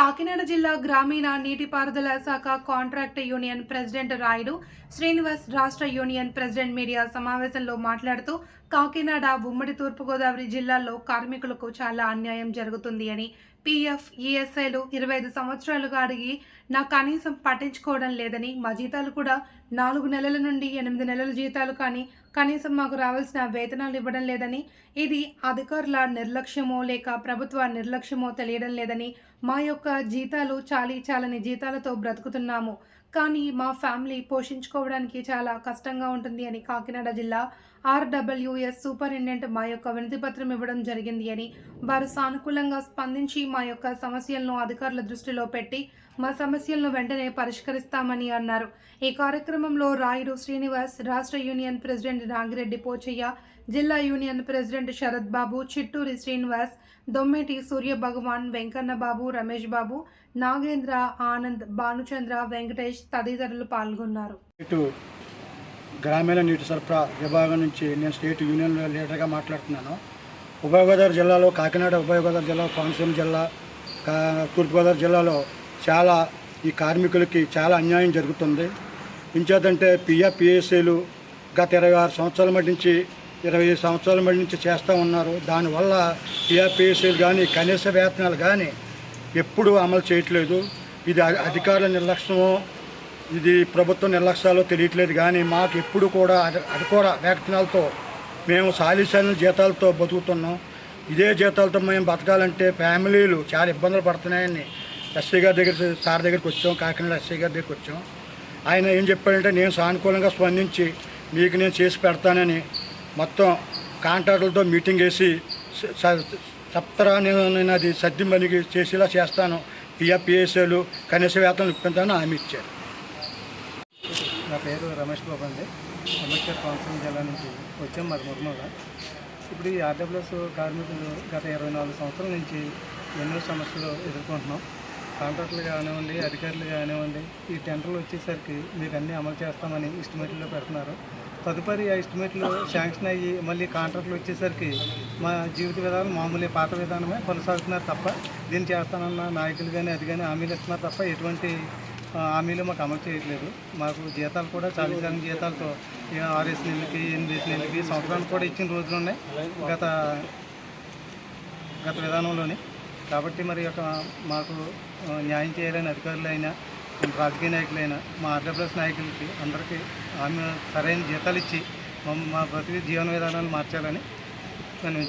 కాకినాడ జిల్లా గ్రామీణ నీటిపారుదల శాఖ contract union president Rayudu Srinivas రాష్ట్ర యూనియన్ ప్రెసిడెంట్ మీడియా సమావేశంలో మాట్లాడుతూ కాకినాడ ఉమ్మడి తూర్పుగోదావరి జిల్లాల్లో కార్మికులకు చాలా అన్యాయం జరుగుతుంది అని పీఎఫ్ ఈఎస్ఐలు ఇరవై ఐదు సంవత్సరాలుగా అడిగి నా కనీసం పట్టించుకోవడం లేదని మా జీతాలు కూడా నాలుగు నెలల నుండి ఎనిమిది నెలల జీతాలు కానీ కనీసం మాకు రావాల్సిన వేతనాలు ఇవ్వడం లేదని ఇది అధికారుల నిర్లక్ష్యమో లేక ప్రభుత్వ నిర్లక్ష్యమో తెలియడం లేదని మా యొక్క జీతాలు చాలీ చాలని జీతాలతో బ్రతుకుతున్నాము. కానీ మా ఫ్యామిలీ పోషించుకోవడానికి చాలా కష్టంగా ఉంటుంది అని కాకినాడ జిల్లా ఆర్డబ్ల్యూఎస్ సూపరింటెండెంట్ మా యొక్క వినతిపత్రం ఇవ్వడం జరిగింది అని వారు సానుకూలంగా స్పందించి మా యొక్క సమస్యలను అధికారుల దృష్టిలో పెట్టి మా సమస్యలను వెంటనే పరిష్కరిస్తామని అన్నారు. ఈ కార్యక్రమంలో రాయుడు శ్రీనివాస్ రాష్ట్ర యూనియన్ ప్రెసిడెంట్ నాగిరెడ్డి పోచయ్య జిల్లా యూనియన్ ప్రెసిడెంట్ శరత్ బాబు చిట్టూరి శ్రీనివాస్ దొమ్మేటి సూర్య భగవాన్ వెంకన్న బాబు రమేష్ బాబు నాగేంద్ర ఆనంద్ భానుచంద్ర వెంకటేష్ తదితరులు పాల్గొన్నారు. ఇటు గ్రామీణ నీటి సరఫరా విభాగం నుంచి నేను స్టేట్ యూనియన్ లీడర్గా మాట్లాడుతున్నాను. ఉభయ గోదావరి జిల్లాలో కాకినాడ ఉభయ గోదావరి జిల్లా కోనసీమ జిల్లా కా తూర్పుగోదావరి జిల్లాలో చాలా ఈ కార్మికులకి చాలా అన్యాయం జరుగుతుంది. ఇంచేతంటే పిఎఫ్ పిఎస్సీలు గత ఇరవై ఆరు సంవత్సరాల మటు నుంచి ఇరవై ఐదు సంవత్సరాల మళ్ళీ నుంచి చేస్తూ ఉన్నారు. దానివల్ల పిఎఫ్ కానీ కనీస వేతనాలు కానీ ఎప్పుడూ అమలు చేయట్లేదు. ఇది అధికారుల నిర్లక్ష్యమో ఇది ప్రభుత్వ నిర్లక్ష్యాలు తెలియట్లేదు కానీ మాకు ఎప్పుడు కూడా అది కూడా వేతనాలతో మేము సాలిసాలిన జీతాలతో బతుకుతున్నాం. ఇదే జీతాలతో మేము బతకాలంటే ఫ్యామిలీలు చాలా ఇబ్బందులు పడుతున్నాయని ఎస్సీ గారి దగ్గర సార్ దగ్గరికి వచ్చాం కాకినాడ ఎస్సీ గారి దగ్గరికి వచ్చాం. ఆయన ఏం చెప్పాడంటే నేను సానుకూలంగా స్పందించి మీకు నేను చేసి పెడతానని మొత్తం కాంట్రాక్టులతో మీటింగ్ వేసి స- సప్తరా నేను నేను అది సర్ది చేసేలా చేస్తాను. పిఎఫ్ పిఎస్ఏలు కనీస వేతనం ఇప్పించాలని హామీ ఇచ్చారు. నా పేరు రమేష్ బాబు అండి. అంబేద్కర్ కోనసీమ జిల్లా నుంచి వచ్చాం మరి ముర్మూల. ఇప్పుడు ఈ ఆర్డబ్ల్యూఎస్ కార్మికులు గత ఇరవై నాలుగు సంవత్సరాల నుంచి ఎన్నో సమస్యలు ఎదుర్కొంటున్నాం. కాంట్రాక్టులు కానివ్వండి అధికారులు కానివ్వండి ఈ టెండర్లు వచ్చేసరికి మీకు అన్నీ అమలు చేస్తామని ఎస్టిమేట్లో పెడుతున్నారు. తదుపరి ఆ ఎస్టిమేట్లు శాంక్షన్ అయ్యి మళ్ళీ కాంట్రాక్టులు వచ్చేసరికి మా జీవిత విధానం మామూలు పాత విధానమే కొనసాగుతున్నారు తప్ప దీన్ని చేస్తానన్న నాయకులు కానీ అది కానీ హామీలు ఇస్తున్నారు తప్ప ఎటువంటి హామీలు మాకు అమలు చేయట్లేదు. మాకు జీతాలు కూడా చాలా చాలా జీతాలతో ఇక ఆరేసి నెలలకి ఎనిమిది నెలలకి సంవత్సరానికి కూడా ఇచ్చిన రోజులు ఉన్నాయి గత గత విధానంలోని కాబట్టి మరి యొక్క మాకు న్యాయం చేయాలని అధికారులైనా రాజకీయ నాయకులైనా మా ఆర్డబ్ల్యూఎస్ నాయకులకి అందరికీ ఆమె సరైన జీతాలు ఇచ్చి మా బ్రతికి జీవన విధానాన్ని మార్చాలని నేను